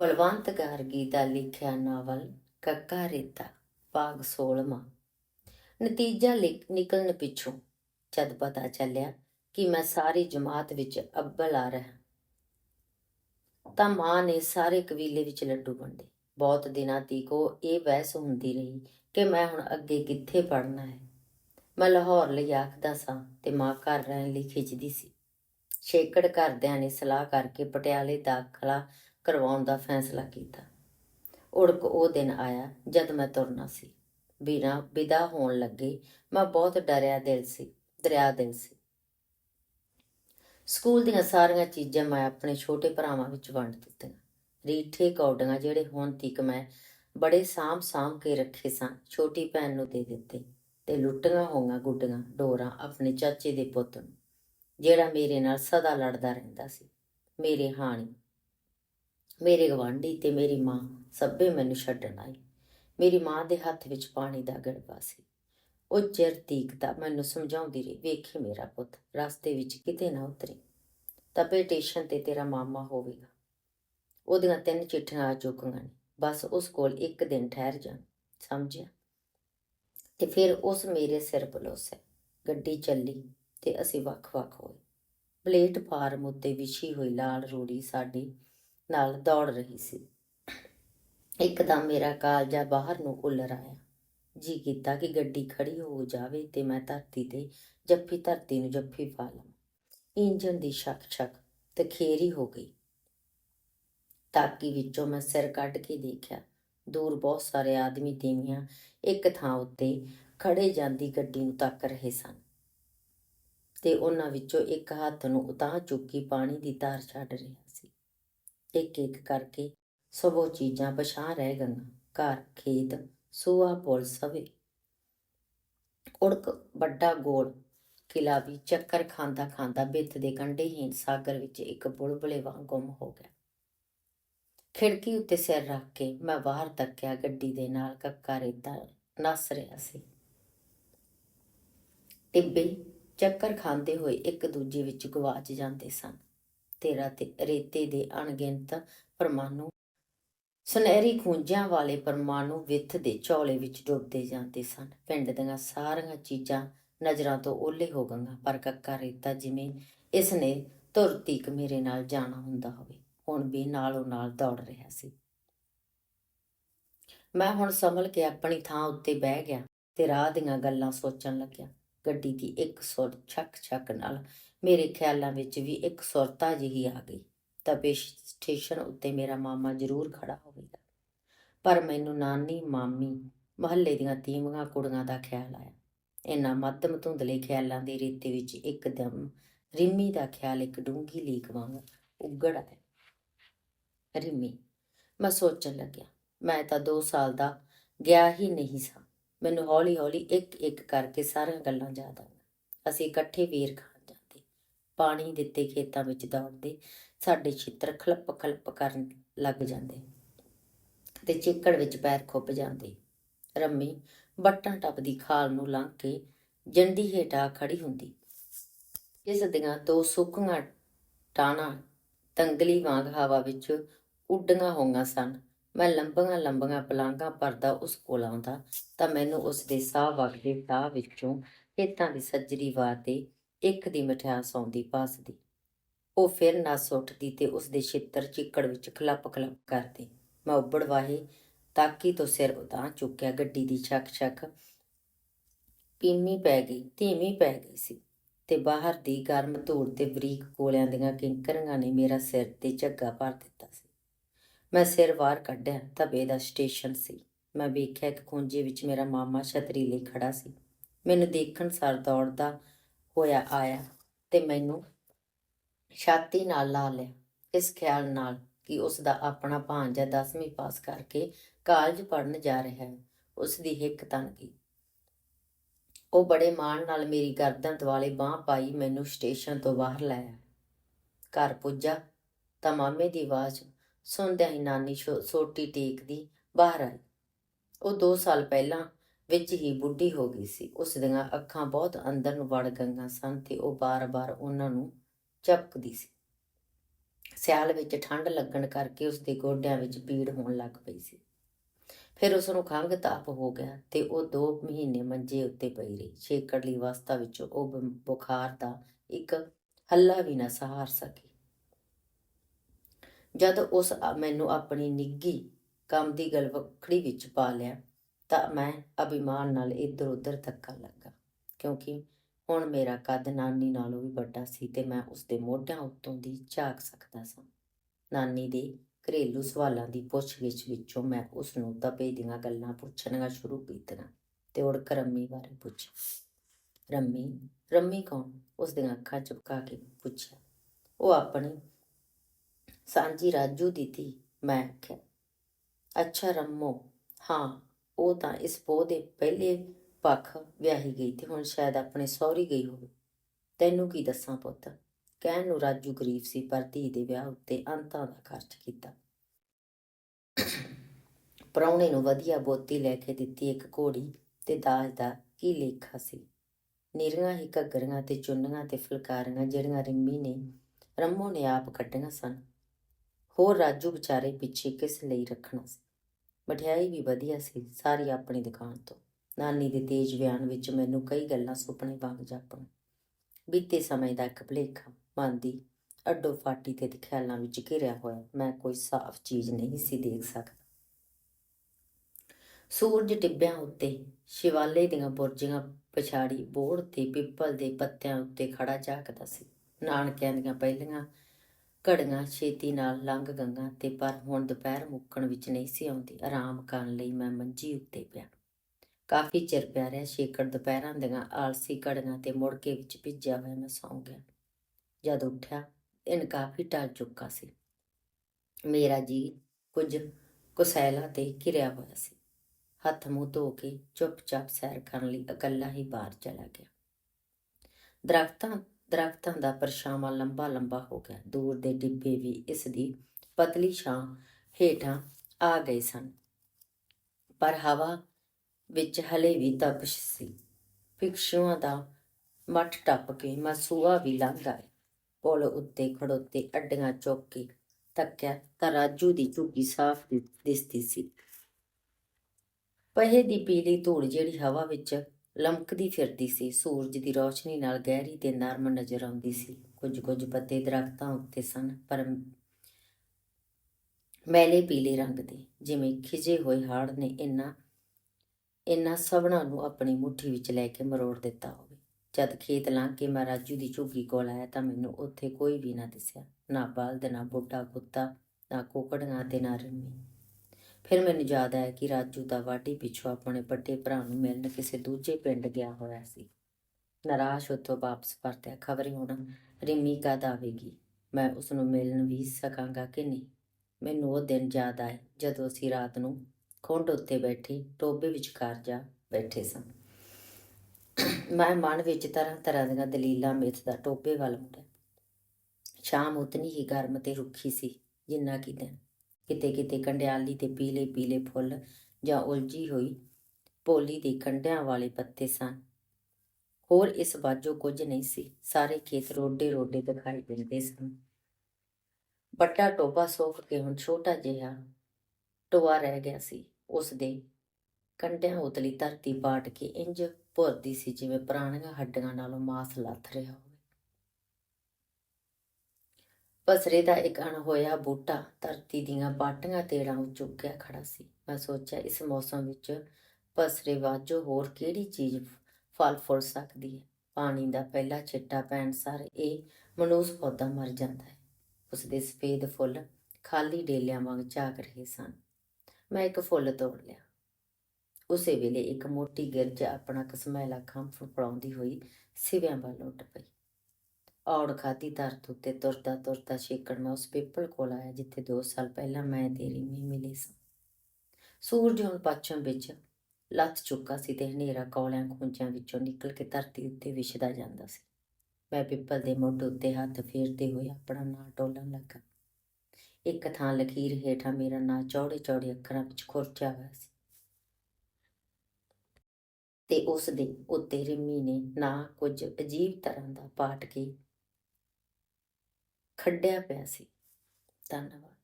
ਬਲਵੰਤ ਗਾਰਗੀ ਦਾ ਲਿਖਿਆ ਨਾਵਲ ਕੱਕਾ ਰੇਤਾ ਭਾਗ 16ਵਾਂ ਨਤੀਜਾ ਲਿਖ- ਨਿਕਲਣ ਪਿੱਛੋਂ ਜਦ ਪਤਾ ਚੱਲਿਆ ਕਿ ਮੈਂ ਸਾਰੀ ਜਮਾਤ ਵਿੱਚ ਅੱਵਲ ਆ ਰਿਹਾ ਤਾਂ ਮਾਂ ਨੇ ਸਾਰੇ ਕਬੀਲੇ ਵਿੱਚ ਲੱਡੂ ਵੰਡੇ। ਬਹੁਤ ਦਿਨਾਂ ਤੀਕ ਉਹ ਇਹ ਬਹਿਸ ਹੁੰਦੀ ਰਹੀ ਕਿ ਮੈਂ ਹੁਣ ਅੱਗੇ ਕਿੱਥੇ ਪੜ੍ਹਨਾ ਹੈ। ਮੈਂ ਲਾਹੌਰ ਲਈ ਆਖਦਾ ਸਾਂ ਤੇ ਮਾਂ ਘਰ ਰਹਿਣ ਲਈ ਖਿੱਚਦੀ ਸੀ। ਛੇਕੜ ਘਰਦਿਆਂ ਨੇ ਸਲਾਹ ਕਰਕੇ ਪਟਿਆਲੇ ਦਾਖਲਾ ਕਰਵਾਉਣ ਦਾ ਫੈਸਲਾ ਕੀਤਾ। ਉੜਕ ਉਹ ਦਿਨ ਆਇਆ ਜਦ ਮੈਂ ਤੁਰਨਾ ਸੀ। ਬਿਨਾ ਵਿਦਾ ਹੋਣ ਲੱਗੇ ਮੈਂ ਬਹੁਤ ਡਰਿਆ ਦਿਲ ਸੀ ਦਰਿਆ ਦਿਲ ਸੀ। ਸਕੂਲ ਦੀਆਂ ਸਾਰੀਆਂ ਚੀਜ਼ਾਂ ਮੈਂ ਆਪਣੇ ਛੋਟੇ ਭਰਾਵਾਂ ਵਿੱਚ ਵੰਡ ਦਿੱਤੀਆਂ। ਰੀਠੇ ਕੌਡੀਆਂ ਜਿਹੜੇ ਹੁਣ ਤੀਕ ਮੈਂ ਬੜੇ ਸਾਂਭ ਸਾਂਭ ਕੇ ਰੱਖੇ ਸਨ ਛੋਟੀ ਭੈਣ ਨੂੰ ਦੇ ਦਿੱਤੇ ਤੇ ਲੁੱਟੀਆਂ ਹੋਈਆਂ ਗੁੱਡੀਆਂ ਡੋਰਾਂ ਆਪਣੇ ਚਾਚੇ ਦੇ ਪੁੱਤ ਨੂੰ, ਜਿਹੜਾ ਮੇਰੇ ਨਾਲ ਸਦਾ ਲੜਦਾ ਰਹਿੰਦਾ ਸੀ, ਮੇਰੇ ਹਾਣੀ ਮੇਰੇ ਗਵਾਂਢੀ ਤੇ ਮੇਰੀ ਮਾਂ ਸਭੇ ਮੈਨੂੰ ਛੱਡਣ ਆਈ। ਮੇਰੀ ਮਾਂ ਦੇ ਹੱਥ ਵਿੱਚ ਪਾਣੀ ਦਾ ਗੜਵਾ ਸੀ। ਉਹ ਚਿਰ ਤੀਕਤਾ ਮੈਨੂੰ ਸਮਝਾਉਂਦੀ ਰਹੀ, ਵੇਖੀ ਮੇਰਾ ਪੁੱਤ, ਰਸਤੇ ਵਿੱਚ ਕਿਤੇ ਨਾ ਉਤਰੇ। ਤਪੇ ਸਟੇਸ਼ਨ ਤੇ ਤੇਰਾ ਮਾਮਾ ਹੋਵੇਗਾ। ਉਹਦੀਆਂ ਤਿੰਨ ਚਿੱਠੀਆਂ ਆ ਚੁੱਕੀਆਂ ਨੇ। ਬਸ ਉਸ ਕੋਲ ਇੱਕ ਦਿਨ ਠਹਿਰ ਜਾ। ਸਮਝਿਆ? ਤੇ ਫਿਰ ਉਸ ਮੇਰੇ ਸਿਰ ਪਲੋਸਿਆ ਗੱਡੀ ਚੱਲੀ ਤੇ ਅਸੀਂ ਵੱਖ-ਵੱਖ ਹੋਏ। ਪਲੇਟਫਾਰਮ ਉੱਤੇ ਵਿਛੀ ਹੋਈ ਲਾਲ ਰੋੜੀ ਸਾਡੀ ਨਾਲ ਦੌੜ ਰਹੀ ਸੀ। ਇੱਕਦਮ ਮੇਰਾ ਕਾਲਜਾ ਬਾਹਰ ਨੂੰ ਉੱਲਰ ਆਇਆ। ਜੀ ਕੀਤਾ ਕਿ ਗੱਡੀ ਖੜੀ ਹੋ ਜਾਵੇ ਤੇ ਮੈਂ ਧਰਤੀ ਤੇ ਜੱਫੀ, ਧਰਤੀ ਨੂੰ ਜੱਫੀ ਪਾ ਲਵਾਂ। ਇੰਜਨ ਦੀ ਛਕ ਛਕ ਤੇ ਖੇਰੀ ਹੋ ਗਈ। ਤਾਕੀ ਵਿੱਚੋਂ ਮੈਂ ਸਿਰ ਕੱਢ ਕੇ ਦੇਖਿਆ, ਦੂਰ ਬਹੁਤ ਸਾਰੇ ਆਦਮੀ ਤੀਵੀਆਂ ਇੱਕ ਥਾਂ ਉੱਤੇ ਖੜੇ ਜਾਂਦੀ ਗੱਡੀ ਨੂੰ ਤੱਕ ਰਹੇ ਸਨ ਤੇ ਉਹਨਾਂ ਵਿੱਚੋਂ ਇੱਕ ਹੱਥ ਨੂੰ ਉਤਾਂਹ ਚੁੱਕੀ ਪਾਣੀ ਦੀ ਧਾਰ ਛੱਡ ਰਿਹਾ। ਇੱਕ ਇੱਕ ਕਰਕੇ ਸਭੋ ਚੀਜ਼ਾਂ ਪਛਾਂ ਰਹਿ ਗਈਆਂ। ਘਰ, ਖੇਤ, ਸੂਆ, ਪੁਲ ਸਵੇ। ਉੜਕ, ਵੱਡਾ ਗੋਲ ਕਿਲਾ ਵੀ ਚੱਕਰ ਖਾਂਦਾ ਖਾਂਦਾ ਬਿੱਤ ਦੇ ਕੰਢੇ ਹੀਨ ਸਾਗਰ ਵਿੱਚ ਇੱਕ ਬੁਲਬੁਲੇ ਵਾਂਗ ਗੁੰਮ ਹੋ ਗਿਆ। ਖਿੜਕੀ ਉੱਤੇ ਸਿਰ ਰੱਖ ਕੇ ਮੈਂ ਬਾਹਰ ਤੱਕਿਆ, ਗੱਡੀ ਦੇ ਨਾਲ ਕੱਕਾ ਰੇਤਾ ਨਸ ਰਿਹਾ ਸੀ। ਟਿੱਬੇ ਚੱਕਰ ਖਾਂਦੇ ਹੋਏ ਇੱਕ ਦੂਜੇ ਵਿੱਚ ਗਵਾਚ ਜਾਂਦੇ ਸਨ। ਤੇਰਾ ਤੇ ਰੇਤੇ ਦੇ ਅਣਗਿਣਤ ਪਰਮਾਣੂ ਸੁਨਹਿਰੀ ਖੂੰਜਾਂ ਵਾਲੇ ਪਰਮਾਣੂ ਵਿੱਥ ਦੇ ਝੋਲੇ ਵਿੱਚ ਡੁੱਬਦੇ ਜਾਂਦੇ ਸਨ। ਪਿੰਡ ਦੀਆਂ ਸਾਰੀਆਂ ਚੀਜ਼ਾਂ ਨਜ਼ਰਾਂ ਤੋਂ ਓਲੇ ਹੋ ਗਈਆਂ, ਪਰ ਕੱਕਾ ਰੇਤਾ ਜਿਵੇਂ ਇਸ ਨੇ ਤੁਰਤੀਕ ਮੇਰੇ ਨਾਲ ਜਾਣਾ ਹੁੰਦਾ ਹੋਵੇ, ਹੁਣ ਵੀ ਨਾਲੋਂ ਨਾਲ ਦੌੜ ਰਿਹਾ ਸੀ। ਮੈਂ ਹੁਣ ਸੰਭਲ ਕੇ ਆਪਣੀ ਥਾਂ ਉੱਤੇ ਬਹਿ ਗਿਆ ਤੇ ਰਾਹ ਦੀਆਂ ਗੱਲਾਂ ਸੋਚਣ ਲੱਗਿਆ। ਗੱਡੀ ਦੀ ਇੱਕ ਸੁਰ ਛੱਕ ਛੱਕ ਨਾਲ ਮੇਰੇ ਖਿਆਲਾਂ ਵਿੱਚ ਵੀ ਇੱਕ ਸੁਰਤਾ ਜਿਹੀ ਆ ਗਈ। ਤਪੇਸ਼ ਸਟੇਸ਼ਨ ਉੱਤੇ ਮੇਰਾ ਮਾਮਾ ਜ਼ਰੂਰ ਖੜਾ ਹੋਵੇਗਾ। ਪਰ ਮੈਨੂੰ ਨਾਨੀ, ਮਾਮੀ, ਮਹੱਲੇ ਦੀਆਂ ਤੀਵੀਆਂ ਕੁੜੀਆਂ ਦਾ ਖਿਆਲ ਆਇਆ। ਇਹਨਾਂ ਮੱਧਮ ਧੁੰਦਲੇ ਖਿਆਲਾਂ ਦੇ ਰੇਤੇ ਵਿੱਚ ਇੱਕਦਮ ਰਿੰਮੀ ਦਾ ਖਿਆਲ ਇੱਕ ਡੂੰਗੀ ਲੀਕ ਵਾਂਗ ਉੱਗੜ ਆਇਆ ਰਿੰਮੀ, ਮੈਂ ਸੋਚਣ ਲੱਗਿਆ, ਮੈਂ ਤਾਂ 2 ਸਾਲ ਦਾ ਗਿਆ ਹੀ ਨਹੀਂ ਸਾਂ। ਮੈਨੂੰ ਹੌਲੀ ਹੌਲੀ ਇੱਕ ਇੱਕ ਕਰਕੇ ਸਾਰੀਆਂ ਗੱਲਾਂ ਯਾਦ ਆਈਆਂ। ਅਸੀਂ ਇਕੱਠੇ ਵੀਰ ਖਾਣ ਪਾਣੀ ਦਿੱਤੇ ਖੇਤਾਂ ਵਿੱਚ ਦੌੜਦੇ ਸਾਡੇ ਛਿੱਤਰ ਖਲਪ ਖਲਪ ਕਰਨ ਲੱਗ ਜਾਂਦੇ। ਤੇ ਚਿੱਕੜ ਵਿੱਚ ਪੈਰ ਖੁੱਪ ਜਾਂਦੇ। ਰੰਮੀ ਬੱਟਾਂ ਟੱਪਦੀ, ਖਾਲ ਨੂੰ ਲੰਘ ਕੇ ਜੰਡੀ ਹੇਠਾਂ ਖੜੀ ਹੁੰਦੀ। ਇਸ ਦੀਆਂ ਦੋ ਸੁੱਕੀਆਂ ਟਾਣਾ ਤੰਗਲੀ ਵਾਂਗ ਹਵਾ ਵਿੱਚ ਉੱਡੀਆਂ ਹੋਈਆਂ ਸਨ। ਮੈਂ ਲੰਬੀਆਂ ਲੰਬੀਆਂ ਪਲਾਂਘਾਂ ਪਰਦਾ ਉਸ ਕੋਲ ਆਉਂਦਾ ਤਾਂ ਮੈਨੂੰ ਉਸ ਦੇ ਸਾਹ ਵਗਦੇ ਸਾਹ ਵਿੱਚੋਂ ਖੇਤਾਂ ਦੀ ਸੱਜਰੀ ਵਾਰ ਤੇ ਇੱਕ ਦੀ ਮਠਿਆਸ ਆਉਂਦੀ ਪਾਸਦੀ ਉਹ ਫਿਰ ਨਸ ਉੱਠਦੀ ਤੇ ਉਸ ਦੇ ਛਿੱਤਰ ਚਿੱਕੜ ਵਿੱਚ ਖਲੱਪ ਖਲੱਪ ਕਰਦੇ। ਮੈਂ ਉੱਬੜ ਵਾਹੇ ਤਾਕੀ ਤੋਂ ਸਿਰ ਉਤਾਂ ਚੁੱਕਿਆ। ਗੱਡੀ ਦੀ ਛਕ ਛਕ ਪੀਮੀ ਪੈ ਗਈ, ਧੀਮੀ ਪੈ ਗਈ ਸੀ ਤੇ ਬਾਹਰ ਦੀ ਗਰਮ ਧੂੜ ਤੇ ਬਰੀਕ ਕੋਲਿਆਂ ਦੀਆਂ ਕਿੰਕਰਾਂ ਨੇ ਮੇਰਾ ਸਿਰ ਤੇ ਝੱਗਾ ਭਰ ਦਿੱਤਾ ਸੀ। ਮੈਂ ਸਿਰ ਬਾਹਰ ਕੱਢਿਆ ਤਬੇ ਦਾ ਸਟੇਸ਼ਨ ਸੀ। ਮੈਂ ਵੇਖਿਆ ਕਿ ਖੁੰਝੇ ਵਿੱਚ ਮੇਰਾ ਮਾਮਾ ਛਤਰੀ ਲਈ ਖੜਾ ਸੀ। ਮੈਨੂੰ ਦੇਖਣ ਸਰ ਦੌੜਦਾ ਹੋਇਆ ਆਇਆ ਤੇ ਮੈਨੂੰ ਛਾਤੀ ਨਾਲ ਲਾ ਲਿਆ। ਇਸ ਖਿਆਲ ਨਾਲ ਕਿ ਉਸ ਦਾ ਆਪਣਾ ਭਾਂਜਾ 10ਵੀਂ ਪਾਸ ਕਰਕੇ ਕਾਲਜ ਪੜਨ ਜਾ ਰਿਹਾ ਹੈ। ਉਸ ਦੀ ਹਿੱਕ ਤਨ ਉਹ ਬੜੇ ਮਾਣ ਨਾਲ ਮੇਰੀ ਗਰਦਨ ਦੁਆਲੇ ਬਾਹ ਪਾਈ ਮੈਨੂੰ ਸਟੇਸ਼ਨ ਤੋਂ ਬਾਹਰ ਲਾਇਆ ਘਰ ਪੁੱਜਾ ਤਾਂ ਮਾਮੇ ਦੀ ਆਵਾਜ਼ ਸੁਣਦਿਆਂ ਹੀ ਨਾਨੀ ਛੋ- ਸੋਟੀ ਟੇਕਦੀ ਬਾਹਰ ਆਈ। ਉਹ 2 ਸਾਲ ਪਹਿਲਾਂ ਵਿੱਚ ਹੀ ਬੁੱਢੀ ਹੋ ਗਈ ਸੀ। ਉਸ ਦੀਆਂ ਅੱਖਾਂ ਬਹੁਤ ਅੰਦਰ ਨੂੰ ਵੜ ਗਈਆਂ ਸਨ ਤੇ ਉਹ ਬਾਰ-ਬਾਰ ਉਹਨਾਂ ਨੂੰ ਚਪਕਦੀ ਸੀ। ਸਿਆਲ ਵਿੱਚ ਠੰਡ ਲੱਗਣ ਕਰਕੇ ਉਸ ਦੇ ਗੋਡਿਆਂ ਵਿੱਚ ਪੀੜ ਹੋਣ ਲੱਗ ਪਈ ਸੀ। ਫਿਰ ਉਸ ਨੂੰ ਖੰਘ ਤਾਪ ਹੋ ਗਿਆ ਤੇ ਉਹ 2 ਮਹੀਨੇ ਮੰਜੇ ਉੱਤੇ ਪਈ ਰਹੀ। ਛੇਕੜਲੀ ਅਵਸਥਾ ਵਿੱਚ ਉਹ ਬੁਖਾਰ ਦਾ ਇੱਕ ਹੱਲਾ ਵੀ ਨਾ ਸਹਾਰ ਸਕੀ। ਜਦ ਉਸ ਮੈਨੂੰ ਆਪਣੀ ਨਿੱਗੀ ਕੰਮ ਦੀ ਗਲਵਖੜੀ ਵਿੱਚ ਪਾ ਲਿਆ ਤਾਂ ਮੈਂ ਅਭਿਮਾਨ ਨਾਲ ਇੱਧਰ ਉੱਧਰ ਧੱਕਾ ਲੱਗਾ, ਕਿਉਂਕਿ ਹੁਣ ਮੇਰਾ ਕੱਦ ਨਾਨੀ ਨਾਲੋਂ ਵੀ ਵੱਡਾ ਸੀ ਤੇ ਮੈਂ ਉਸ ਦੇ ਮੋਢਿਆਂ ਉੱਤੋਂ ਦੀ ਝਾਕ ਸਕਦਾ ਸਾਂ। ਨਾਨੀ ਦੇ ਘਰੇਲੂ ਸਵਾਲਾਂ ਦੀ ਪੁੱਛਗਿੱਛ ਵਿੱਚੋਂ ਮੈਂ ਉਸ ਨੂੰ ਦਬੇ ਦੀਆਂ ਗੱਲਾਂ ਪੁੱਛਣੀਆਂ ਸ਼ੁਰੂ ਕੀਤੀਆਂ ਤੇ ਉੜਕ ਰੰਮੀ ਬਾਰੇ ਪੁੱਛਿਆ। ਰੰਮੀ ਰੰਮੀ ਕੌਣ? ਉਸ ਦੀਆਂ ਅੱਖਾਂ ਚੁਪਕਾ ਕੇ ਪੁੱਛਿਆ। ਉਹ ਆਪਣੀ ਸਾਂਝੀ ਰਾਜੂ ਦੀ ਧੀ, ਮੈਂ ਆਖਿਆ। ਅੱਛਾ ਰੰਮੋ, ਹਾਂ ਉਹ ਤਾਂ ਇਸ ਪੋਹ ਦੇ ਪਹਿਲੇ ਪੱਖ ਵਿਆਹੀ ਗਈ ਤੇ ਹੁਣ ਸ਼ਾਇਦ ਆਪਣੇ ਸਹੁਰੀ ਗਈ ਹੋਵੇ। ਤੈਨੂੰ ਕੀ ਦੱਸਾਂ ਪੁੱਤ? ਕਹਿਣ ਨੂੰ ਰਾਜੂ ਗਰੀਬ ਸੀ, ਪਰ ਧੀ ਦੇ ਵਿਆਹ ਉੱਤੇ ਅੰਤਾਂ ਦਾ ਖਰਚ ਕੀਤਾ। ਪ੍ਰਾਹੁਣੇ ਨੂੰ ਵਧੀਆ ਬੋਤੀ ਲੈ ਕੇ ਦਿੱਤੀ ਇੱਕ ਘੋੜੀ ਤੇ ਦਾਜ ਦਾ ਕੀ ਲੇਖਾ ਸੀ? ਨਿਰੀਆਂ ਹੀ ਘੱਗਰੀਆਂ ਤੇ ਚੁੰਨੀਆਂ ਤੇ ਫੁਲਕਾਰੀਆਂ ਜਿਹੜੀਆਂ ਰਿੰਮੀ ਨੇ, ਰੰਮੋ ਨੇ ਆਪ ਕੱਢੀਆਂ ਸਨ। ਹੋਰ ਰਾਜੂ ਵਿਚਾਰੇ ਪਿੱਛੇ ਕਿਸ ਲਈ ਰੱਖਣਾ ਸੀ? ਮਠਿਆਈ ਵੀ ਵਧੀਆ ਸੀ, ਸਾਰੀ ਆਪਣੀ ਦੁਕਾਨ ਤੋਂ। ਨਾਨੀ ਦੇ ਤੇਜ ਬਿਆਨ ਵਿੱਚ ਮੈਨੂੰ ਕਈ ਗੱਲਾਂ ਸੁਪਨੇ ਵਾਂਗ ਜਾਪਣ। ਬੀਤੇ ਸਮੇਂ ਦਾ ਇੱਕ ਭੁਲੇਖਾ, ਮਨ ਦੀ ਅੱਡੋ ਫਾਟੀ ਤੇ ਖਿਆਲਾਂ ਵਿੱਚ ਘਿਰਿਆ ਹੋਇਆ, ਮੈਂ ਕੋਈ ਸਾਫ਼ ਚੀਜ਼ ਨਹੀਂ ਸੀ ਦੇਖ ਸਕਦਾ। ਸੂਰਜ ਟਿੱਬਿਆਂ ਉੱਤੇ, ਸ਼ਿਵਾਲੇ ਦੀਆਂ ਬੁਰਜੀਆਂ ਪਛਾੜੀ ਬੋੜ ਤੇ ਪਿੱਪਲ ਦੇ ਪੱਤਿਆਂ ਉੱਤੇ ਖੜਾ ਝਾਕਦਾ ਸੀ। ਨਾਨਕਿਆਂ ਦੀਆਂ ਪਹਿਲੀਆਂ ਘੜੀਆਂ ਛੇਤੀ ਨਾਲ ਲੰਘ ਗੰਗਾ ਤੇ ਪਰ ਹੁਣ ਦੁਪਹਿਰ ਮੁੱਕਣ ਵਿੱਚ ਨਹੀਂ ਸੀ ਆਉਂਦੀ। ਆਰਾਮ ਕਰਨ ਲਈ ਮੈਂ ਮੰਜੀ ਉੱਤੇ ਪਿਆ। ਕਾਫੀ ਚਿਰ ਪਿਆ ਰਿਹਾ ਛੇਕੜ ਦੁਪਹਿਰਾਂ ਦੀਆਂ ਆਲਸੀ ਘੜੀਆਂ ਤੇ ਮੁੜਕੇ ਵਿੱਚ ਭਿੱਜਿਆ ਹੋਇਆ ਮੈਂ ਸੌਂ ਗਿਆ। ਜਦ ਉੱਠਿਆ, ਦਿਨ ਕਾਫੀ ਟਲ ਚੁੱਕਾ ਸੀ। ਮੇਰਾ ਜੀ ਕੁਝ ਕੁਸੈਲਾ ਤੇ ਘਿਰਿਆ ਹੋਇਆ ਸੀ। ਹੱਥ ਮੂੰਹ ਧੋ ਕੇ ਚੁੱਪਚਾਪ ਸੈਰ ਕਰਨ ਲਈ ਇਕੱਲਾ ਹੀ ਬਾਹਰ ਚਲਾ ਗਿਆ। ਦਰਖਤਾਂ ਦਰਖਤਾਂ ਦਾ ਪਰਛਾਵਾਂ ਲੰਬਾ ਲੰਬਾ ਹੋ ਗਿਆ। ਦੂਰ ਦੇ ਡਿੱਬੇ ਵੀ ਇਸ ਦੀ ਪਤਲੀ ਛਾਂ ਹੇਠਾਂ ਆ ਗਏ ਸਨ। ਪਰ ਹਵਾ ਵਿੱਚ ਹਲੇ ਵੀ ਤਪਸ਼ ਸੀ। ਪਿਕਸ਼ੂਆਂ ਦਾ ਮੱਠ ਟੱਪ ਕੇ ਮਸੂਆ ਵੀ ਲੰਘ ਆਏ। ਪੁਲ ਉੱਤੇ ਖੜੋਤੇ ਅੱਡੀਆਂ ਚੁੱਕ ਕੇ ਤੱਕਿਆ ਤਾਂ ਰਾਜੂ ਦੀ ਝੁੱਗੀ ਸਾਫ਼ ਦਿਸਦੀ ਸੀ। ਪਹੇ ਦੀ ਪੀਲੀ ਧੂੜ ਜਿਹੜੀ ਹਵਾ ਵਿੱਚ ਲਮਕਦੀ ਫਿਰਦੀ ਸੀ। ਸੂਰਜ ਦੀ ਰੌਸ਼ਨੀ ਨਾਲ ਗਹਿਰੀ ਤੇ ਨਰਮ ਨਜ਼ਰ ਆਉਂਦੀ ਸੀ। ਕੁਝ ਕੁਝ ਪੱਤੇ ਦਰਖਤਾਂ ਉੱਤੇ ਸਨ, ਪਰ ਮੈਲੇ ਪੀਲੇ ਰੰਗ ਦੇ। ਜਿਵੇਂ ਖਿਜੇ ਹੋਏ ਹਾੜ ਨੇ ਇਨਾ ਇਨਾ ਸਭਨਾਂ ਨੂੰ ਆਪਣੀ ਮੁੱਠੀ ਵਿੱਚ ਲੈ ਕੇ ਮਰੋੜ ਦਿੱਤਾ ਹੋਵੇ। ਜਦ ਖੇਤ ਲੰਘ ਕੇ ਮੈਂ ਰਾਜੂ ਦੀ ਝੁੱਗੀ ਕੋਲ ਆਇਆ ਤਾਂ ਮੈਨੂੰ ਉੱਥੇ ਕੋਈ ਵੀ ਨਾ ਦਿਸਿਆ। ਨਾ ਬਲਦ ਨਾ ਬੁੱਢਾ ਕੁੱਤਾ, ਨਾ ਕੁਕੜੀਆਂ ਤੇ ਨਾ ਰੰਮੀ। ਫਿਰ ਮੈਨੂੰ ਯਾਦ ਆਇਆ ਕਿ ਰਾਜੂ ਦਾ ਵਾਢੀ ਪਿੱਛੋਂ ਆਪਣੇ ਵੱਡੇ ਭਰਾ ਨੂੰ ਮਿਲਣ ਕਿਸੇ ਦੂਜੇ ਪਿੰਡ ਗਿਆ ਹੋਇਆ ਸੀ। ਨਰਾਸ਼ ਉੱਥੋਂ ਵਾਪਸ ਪਰਤਿਆ ਖਬਰ ਹੁਣ ਰਿਮੀ ਕਦ ਆਵੇਗੀ? ਮੈਂ ਉਸ ਨੂੰ ਮਿਲਣ ਵੀ ਸਕਾਂਗਾ ਕਿ ਨਹੀਂ? ਮੈਨੂੰ ਉਹ ਦਿਨ ਯਾਦ ਆਏ ਜਦੋਂ ਅਸੀਂ ਰਾਤ ਨੂੰ ਖੁੰਡ ਉੱਤੇ ਬੈਠੀ ਟੋਬੇ ਵਿਚਕਾਰ ਜਾ ਬੈਠੇ ਸਾਂ। ਮੈਂ ਮਨ ਵਿੱਚ ਤਰ੍ਹਾਂ ਤਰ੍ਹਾਂ ਦੀਆਂ ਦਲੀਲਾਂ ਮਿੱਥਦਾ ਟੋਬੇ ਵੱਲ ਮੁੜਿਆ। ਸ਼ਾਮ ਉਤਨੀ ਹੀ ਗਰਮ ਤੇ ਰੁੱਖੀ ਸੀ ਜਿੰਨਾ ਕਿ ਦਿਨ। ਕਿਤੇ ਕਿਤੇ ਕੰਡਿਆਲੀ ਤੇ ਪੀਲੇ ਪੀਲੇ ਫੁੱਲ ਜਾਂ ਉਲਝੀ ਹੋਈ ਪੋਲੀ ਦੇ ਕੰਡਿਆਂ ਵਾਲੇ ਪੱਤੇ ਸਨ। ਹੋਰ ਇਸ ਬਾਜੋ ਕੁਝ ਨਹੀਂ ਸੀ। ਸਾਰੇ ਖੇਤ ਰੋਡੇ ਰੋਡੇ ਦਿਖਾਈ ਦਿੰਦੇ ਸਨ। ਵੱਡਾ ਟੋਬਾ ਸੁੱਕ ਕੇ ਹੁਣ ਛੋਟਾ ਜਿਹਾ ਟੋਆ ਰਹਿ ਗਿਆ ਸੀ। ਉਸ ਦੇ ਕੰਡਿਆਂ ਉਤਲੀ ਧਰਤੀ ਬਾਟ ਕੇ ਇੰਜ ਭੁਰਦੀ ਸੀ ਜਿਵੇਂ ਪੁਰਾਣੀਆਂ ਹੱਡੀਆਂ ਨਾਲੋਂ ਮਾਸ ਲੱਥ ਰਿਹਾ ਹੋਵੇ ਪਸਰੇ ਦਾ ਇੱਕ ਅਣਹੋਇਆ ਬੂਟਾ ਧਰਤੀ ਦੀਆਂ ਬਾਟੀਆਂ ਤੇੜਾਂ ਉੱਚ ਉੱਗਿਆ ਖੜਾ ਸੀ। ਮੈਂ ਸੋਚਿਆ, ਇਸ ਮੌਸਮ ਵਿੱਚ ਪਸਰੇ ਵਾਜੋ ਹੋਰ ਕਿਹੜੀ ਚੀਜ਼ ਫਲ ਫੁੱਲ ਸਕਦੀ ਹੈ? ਪਾਣੀ ਦਾ ਪਹਿਲਾ ਛਿੱਟਾ ਪੈਣ ਸਾਰ ਇਹ ਮਨੂਸ ਪੌਦਾ ਮਰ ਜਾਂਦਾ ਹੈ। ਉਸ ਦੇ ਸਫੇਦ ਫੁੱਲ ਖਾਲੀ ਡੇਲਿਆਂ ਵਾਂਗ ਝਾਕ ਰਹੇ ਸਨ। ਮੈਂ ਇੱਕ ਫੁੱਲ ਤੋੜ ਲਿਆ। ਉਸੇ ਵੇਲੇ ਇੱਕ ਮੋਟੀ ਗਿਰਜ ਆਪਣਾ ਕਸਮੈਲਾ ਖੰਭ ਫੜਾਉਂਦੀ ਹੋਈ ਸਿਵਿਆਂ ਵੱਲ ਉੱਡ ਪਈ। ਔੜ ਖਾਦੀ ਧਰਤ ਉੱਤੇ ਤੁਰਦਾ ਤੁਰਦਾ ਛੇਕਣ ਮੈਂ ਉਸ ਪਿੱਪਲ ਕੋਲ ਆਇਆ ਜਿੱਥੇ 2 ਸਾਲ ਪਹਿਲਾਂ ਮੈਂ ਤੇਰੀ ਰਿਮੀ ਮਿਲੀ ਸਾਂ। ਸੂਰਜ ਹੁਣ ਪੱਛਮ ਵਿੱਚ ਲੱਥ ਚੁੱਕਾ ਸੀ ਤੇ ਹਨੇਰਾ ਕੌਲਿਆਂ ਖੁੰਝਾਂ ਵਿੱਚੋਂ ਨਿਕਲ ਕੇ ਧਰਤੀ ਉੱਤੇ ਵਿਛਦਾ ਜਾਂਦਾ ਸੀ। ਮੈਂ ਪਿੱਪਲ ਦੇ ਮੁੱਢ ਉੱਤੇ ਹੱਥ ਫੇਰਦੇ ਹੋਏ ਆਪਣਾ ਨਾਂ ਟੋਲਣ ਲੱਗਾ। ਇੱਕ ਥਾਂ ਲਕੀਰ ਹੇਠਾਂ ਮੇਰਾ ਨਾਂ ਚੌੜੇ ਚੌੜੇ ਅੱਖਰਾਂ ਵਿੱਚ ਖੁਰਚਿਆ ਹੋਇਆ ਸੀ। ਤੇ ਉਸ ਦੇ ਉੱਤੇ ਰਿਮੀ ਨੇ ਨਾ ਕੁਝ ਅਜੀਬ ਤਰ੍ਹਾਂ ਦਾ ਪਾਟ ਕੇ ਖੱਡਿਆ ਪਿਆ ਸੀ। ਧੰਨਵਾਦ।